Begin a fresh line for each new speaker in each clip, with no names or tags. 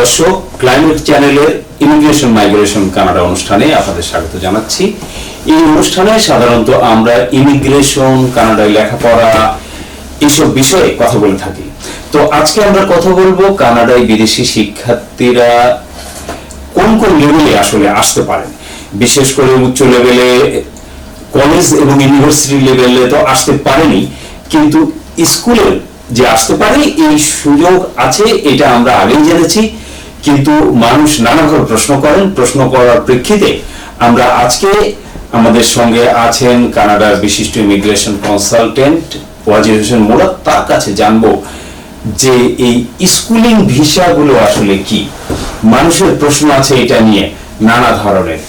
দর্শক ক্লাইমেট চ্যানেলের immigration migration Canada অনুষ্ঠানে আপনাদের স্বাগত জানাচ্ছি। এই অনুষ্ঠানে সাধারণত আমরা ইমিগ্রেশন কানাডায় লেখাপড়া এইসব বিষয়ে কথা বলে থাকি। তো আজকে আমরা কথা বলব কানাডায় বিদেশি শিক্ষার্থীরা কোন কোন লেভেলে আসলে আসতে পারেন বিশেষ করে উচ্চ লেভেলে কলেজ এবং ইউনিভার্সিটি লেভেলে তো আসতে পারেনি, কিন্তু স্কুলে যে আসতে পারে, এই সুযোগ আছে, এটা আমরা আগেই জেনেছি। কিন্তু মানুষ নানাভাবে প্রশ্ন করেন। প্রশ্ন করার প্রেক্ষিতে আমরা আজকে আমাদের সঙ্গে আছেন কানাডার বিশিষ্ট ইমিগ্রেশন কনসালটেন্ট ওয়াজির হোসেন মোরাদ। তার কাছে জানব যে এই স্কুলিং ভিসাগুলো আসলে কি? মানুষের প্রশ্ন আছে এটা নিয়ে নানা ধরনের।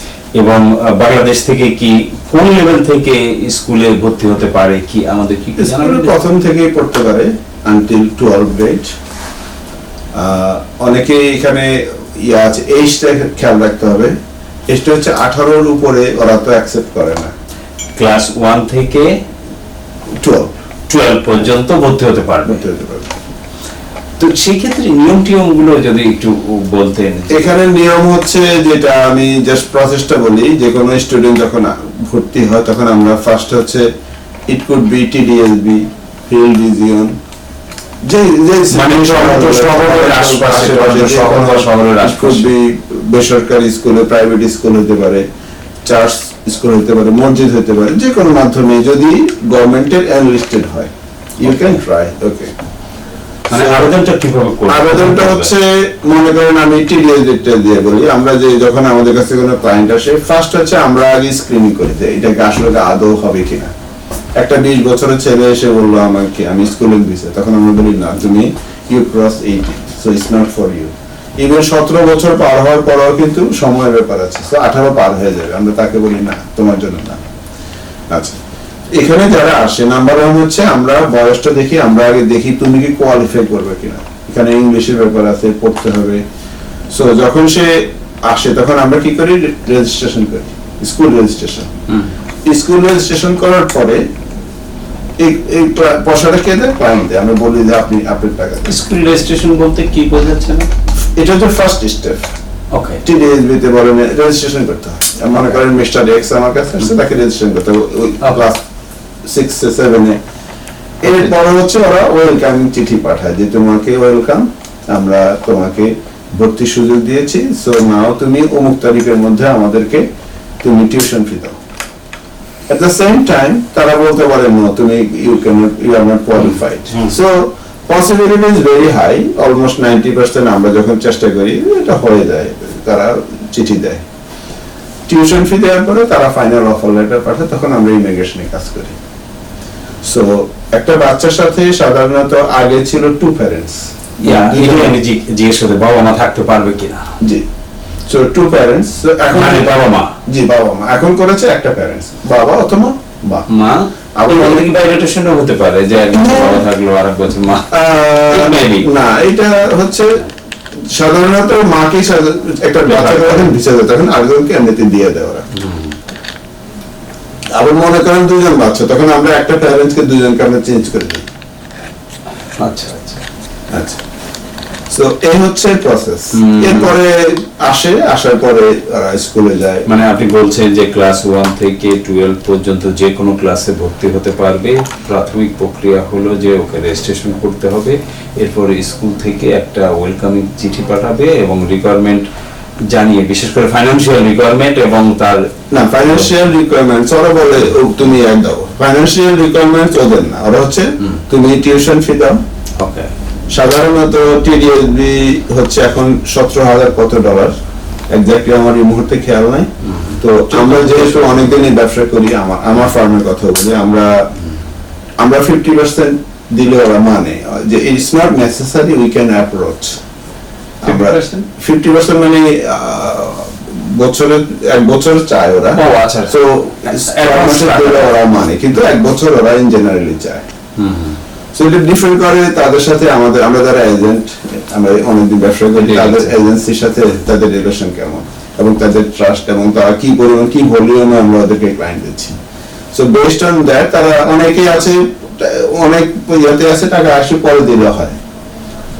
এবং বাংলাদেশ থেকে কি কোন লেভেল থেকে স্কুলে ভর্তি হতে পারে? কি আমাদের কি
প্রথম থেকেই পড়তে পারে আনটিল টুয়েলভ গ্রেড অনেকে এখানে ইয়ে আছে এইজটা খেয়াল রাখতে হবে। এইজটা হচ্ছে আঠারোর উপরে ওরা তো অ্যাকসেপ্ট করে না।
ক্লাস ওয়ান থেকে
টুয়েলভ
টুয়েলভ পর্যন্ত ভর্তি হতে পারবে।
হতে হতে পারে
তো সেই ক্ষেত্রে নিয়ম টিয়মগুলো যদি একটু বলতেন।
এখানে নিয়ম হচ্ছে যেটা আমি জাস্ট প্রসেসটা বলি যে কোনো স্টুডেন্ট যখন ভর্তি হয় তখন আমরা ফার্স্ট হচ্ছে it could be TDSB field region যে যে
মানে
বেসরকারি স্কুলে প্রাইভেট স্কুল হতে পারে চার্চ স্কুল হতে পারে মসজিদ হতে পারে যে কোনো মাধ্যমে যদি গভর্নমেন্টের হয় ইউ ক্যান ট্রাই ওকে
আবেদনটা
হচ্ছে মনে করেন আমি টিডিএস ডিটেল দিয়ে বলি আমরা যে যখন আমাদের কাছে কোনো ক্লায়েন্ট আসে ফার্স্ট হচ্ছে আমরা আগে স্ক্রিনিং করি যে এটাকে আসলে আদৌ হবে কিনা। একটা বিশ বছরের ছেলে এসে বলল আমাকে আমি স্কুলিং দিছে। তখন আমরা বলি না তুমি you cross eighty so it's not for you even সতেরো বছর পার হওয়ার পরেও কিন্তু সময়ের ব্যাপার আছে। সো আঠারো পার হয়ে যাবে। আমরা তাকে বলি না তোমার জন্য না। আচ্ছা। এখানে যারা আসে নাম্বার ওয়ান হচ্ছে আমরা বয়সটা দেখি আমরা আগে দেখি তুমি কি কোয়ালিফাই করবে কিনা। এখানে ইংলিশের ব্যাপার আছে পড়তে হবে। সো যখন সে আসে তখন আমরা কি করি? রেজিস্ট্রেশন করি। School registration.
হুম।
স্কুল রেজিস্ট্রেশন করার পরে এই এই পয়সাটা কে দেয়? ক্লায়েন্ট দেয়। আমরা বলি যে আপনি আপনার টাকা।
স্কুল রেজিস্ট্রেশন বলতে কি বোঝাচ্ছে না?
এটা হচ্ছে ফার্স্ট স্টেপ
ওকে
বলেন রেজিস্ট্রেশন করতে হয় মনে করেন মিস্টার এক্স আমার কাছে আসছে তাকে রেজিস্ট্রেশন করতে হবে। ক্লাস সিক্স সেভেনে এরপরে হচ্ছে ওরা ওয়েলকাম চিঠি পাঠায় যে তোমাকে ওয়েলকাম আমরা তোমাকে ভর্তির সুযোগ দিয়েছি। সো নাও তুমি অমুক তারিখের মধ্যে আমাদেরকে তুমি টিউশন ফি দাও। এট দ্য সেম টাইম তারা বলতে পারে নো তুমি you can you are not qualified. So possibility is very high almost ninety percent আমরা যখন চেষ্টা করি এটা হয়ে যায় তারা চিঠি দেয়। টিউশন ফি দেওয়ার পরে তারা ফাইনাল অফার লেটার পাঠায় তখন আমরা ইমিগ্রেশনে কাজ করি। সো একটা বাচ্চার সাথে সাধারণত আগে ছিল টু প্যারেন্টস
জিজ্ঞেস করতে বাবা মা থাকতে পারবে কিনা?
জি। সো টু প্যারেন্টস এখন
মানে বাবা মা।
জি বাবা মা। এখন করেছে একটা প্যারেন্টস বাবা অথবা মা।
মা?
আবার
আবার
অনেক-
কি হতে পারে যে বাবা থাকল আর বছর মা।
না এটা হচ্ছে সাধারণত মাকে একটা বাচ্চা যখন ভিসা দেয় তখন আরেকজনকে এমনিতে দিয়ে দেয় ওরা। আবার মনে করেন দুজন বাচ্চা তখন আমরা একটা প্যারেন্টস কে দুজনকে আমরা চেঞ্জ করে দিই।
আচ্ছা আচ্ছা।
আচ্ছা। সো এই হচ্ছে প্রসেস এরপরে আসে আসার পরে স্কুলে যায়।
মানে আপনি বলছেন যে ক্লাস ওয়ান থেকে টুয়েলভ পর্যন্ত যে কোনো ক্লাসে ভর্তি হতে পারবে। প্রাথমিক প্রক্রিয়া হলো যে ওকে রেজিস্ট্রেশন করতে হবে। এরপরে স্কুল থেকে একটা ওয়েলকামিং চিঠি পাঠাবে এবং রিকোয়ারমেন্ট জানিয়ে বিশেষ করে ফাইন্যান্সিয়াল রিকোয়ারমেন্ট এবং তার
না ফাইন্যান্সিয়াল রিকোয়ারমেন্টস ওরা বলে তুমি এক দাও। ফাইন্যান্সিয়াল রিকোয়ারমেন্টস ওদের না ওরা হচ্ছে তুমি টিউশন ফি দাও।
ওকে
সাধারণত টিডিএসবি হচ্ছে এখন সতেরো হাজার কত ডলার এক্স্যাক্টলি আমার এই মুহূর্তে খেয়াল নাই তো আমরা যেহেতু অনেকদিনই ব্যবসা করি আমার আমার ফার্মের কথা বলি আমরা আমরা ফিফটি পার্সেন্ট দিলে ওরা মানে যে it's not necessary we can approach আমরা
50%?
ফিফটি পার্সেন্ট মানে বছরে এক বছর চায় ওরা
ও, আচ্ছা।
তো
Advance টাকা।
ওরা মানে কিন্তু এক বছর ওরা ইন জেনারেলি চায়। সো এটা ডিফারেন্ট করে তাদের সাথে আমাদের আমরা যারা এজেন্ট আমরা অনেকদিন ব্যবসা করি তাদের এজেন্সির সাথে তাদের রিলেশন কেমন এবং তাদের ট্রাস্ট এবং তারা কি পরিমাণ কি ভলিউমে আমরা ওদেরকে ক্লায়েন্ট দিচ্ছি। সো বেসড অন দ্যাট তারা অনেকেই আছে অনেক ইয়াতে আছে টাকা আসে পরে দিলে হয়।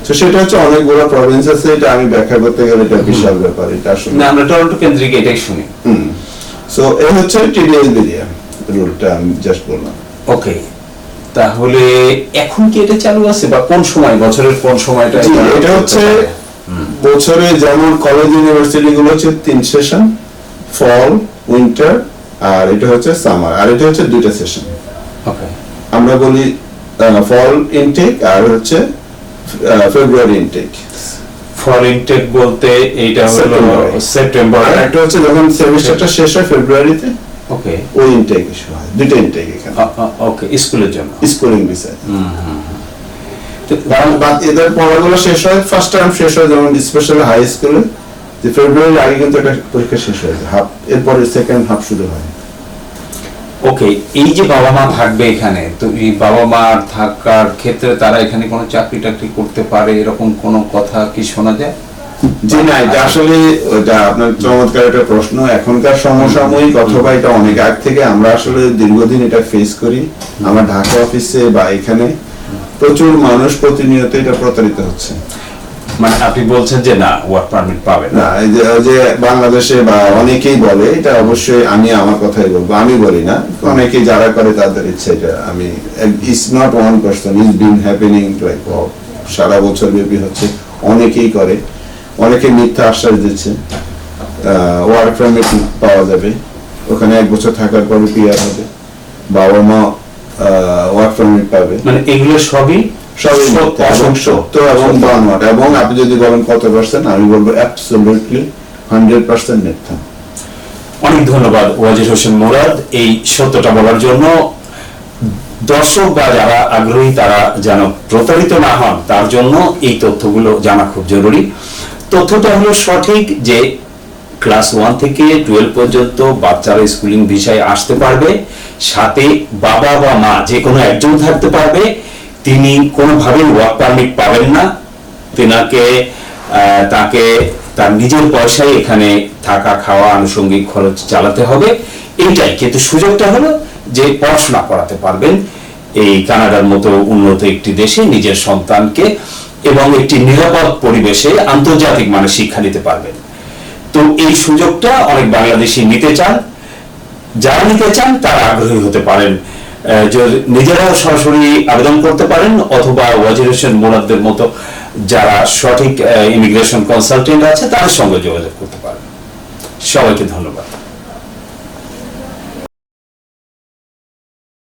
তো সেটা হচ্ছে অনেক বড় প্রভিন্স আছে এটা আমি ব্যাখ্যা করতে গেলে এটা বিশাল ব্যাপার এটা আসলে।
না আমরা টরন্টো কেন্দ্রিক এটাই শুনি।
সো এই হচ্ছে টিডিএস বিরিয়া রুলটা আমি জাস্ট বললাম।
ওকে তাহলে এখন কি এটা চালু আছে? বা কোন সময়? বছরের কোন সময়টা
এটা হচ্ছে বছরে যেমন কলেজ ইউনিভার্সিটি গুলো হচ্ছে তিন সেশন ফল উইন্টার আর এটা হচ্ছে সামার আর এটা হচ্ছে দুইটা সেশন আমরা বলি ফল ইনটেক আর হচ্ছে ফেব্রুয়ারি ইনটেক
ফল ইনটেক বলতে এইটা হলো
সেপ্টেম্বর আর একটা হচ্ছে যখন সেমিস্টারটা শেষ হয় ফেব্রুয়ারিতে
ওকে
ওই ইনটেক ইস্যু হয় দুইটা ইনটেক এখানে।
ওকে স্কুলের জন্য।
স্কুলিং কারণ এদের পড়াগুলো শেষ হয় ফার্স্ট টার্ম শেষ হয় যেমন স্পেশালি হাই স্কুলে যে ফেব্রুয়ারির আগে কিন্তু একটা পরীক্ষা শেষ হয়ে যায়। হাফ এরপরে সেকেন্ড হাফ শুরু হয়।
ওকে এই যে বাবা মা থাকবে এখানে তো এই বাবা মা থাকার ক্ষেত্রে তারা এখানে কোনো চাকরি টাকরি করতে পারে এরকম কোনো কথা কি শোনা যায়?
জি না এটা আসলে আপনার চমৎকার একটা প্রশ্ন। এখনকার সমসাময়িক অথবা এটা অনেক আগ থেকে আমরা আসলে দীর্ঘদিন এটা ফেস করি। আমার ঢাকা অফিসে বা এখানে প্রচুর মানুষ প্রতিনিয়ত এটা প্রতারিত হচ্ছে।
মানে আপনি বলছেন যে না ওয়ার্ক পারমিট পাবে না।
না যে বাংলাদেশে বা অনেকেই বলে এটা অবশ্যই আমি আমার কথাই বলব আমি বলি না। অনেকে যারা করে তাদের ইচ্ছে এটা আমি it's not one person is been happening like সারা বছর ব্যাপী হচ্ছে অনেকেই করে। অনেকে মিথ্যা আশ্বাস দিচ্ছে। ওয়ার্ক পারমিট পাওয়া যাবে। ওখানে এক বছর থাকার পরে পিয়ার হবে। বাবা মা ওয়ার্ক পারমিট পাবে।
মানে এগুলো সবই
সবই
সত্য,
এবং
অসত্য।
সত্য। এবং বানোয়াট। এবং আপনি যদি বলেন কত পার্সেন্ট আমি বলব অ্যাবসলিউটলি হান্ড্রেড পার্সেন্ট মিথ্যা।
অনেক ধন্যবাদ ওয়াজির হোসেন মোরাদ এই সত্যটা বলার জন্য। দর্শক বা যারা আগ্রহী তারা যেন প্রতারিত না হন তার জন্য এই তথ্যগুলো জানা খুব জরুরি। তথ্যটা হলো সঠিক যে ক্লাস ওয়ান থেকে টুয়েলভ পর্যন্ত বাচ্চারা স্কুলিং বিষয়ে আসতে পারবে, সাথে বাবা বা মা যে কোনো একজন থাকতে পারবে, তিনি কোনোভাবেই ওয়ার্ক পারমিট পাবেন না। তেনাকে তাকে, তার নিজের পয়সায় এখানে থাকা, খাওয়া, আনুষঙ্গিক খরচ চালাতে হবে। এইটাই। কিন্তু সুযোগটা হলো যে পড়াশোনা করাতে পারবেন। এই কানাডার মতো উন্নত একটি দেশে নিজের সন্তানকে এবং একটি নিরাপদ পরিবেশে আন্তর্জাতিক মানে শিক্ষা দিতে পারবেন। তো এই সুযোগটা অনেক বাংলাদেশি নিতে চান, যারা নিতে চান তারা আগ্রহী হতে পারেন। নিজেরাও সরাসরি আবেদন করতে পারেন অথবা ওয়াজির হোসেন মোরাদদের মতো যারা সঠিক ইমিগ্রেশন কনসালটেন্ট আছে তাদের সঙ্গে যোগাযোগ করতে পারেন। সবাইকে ধন্যবাদ।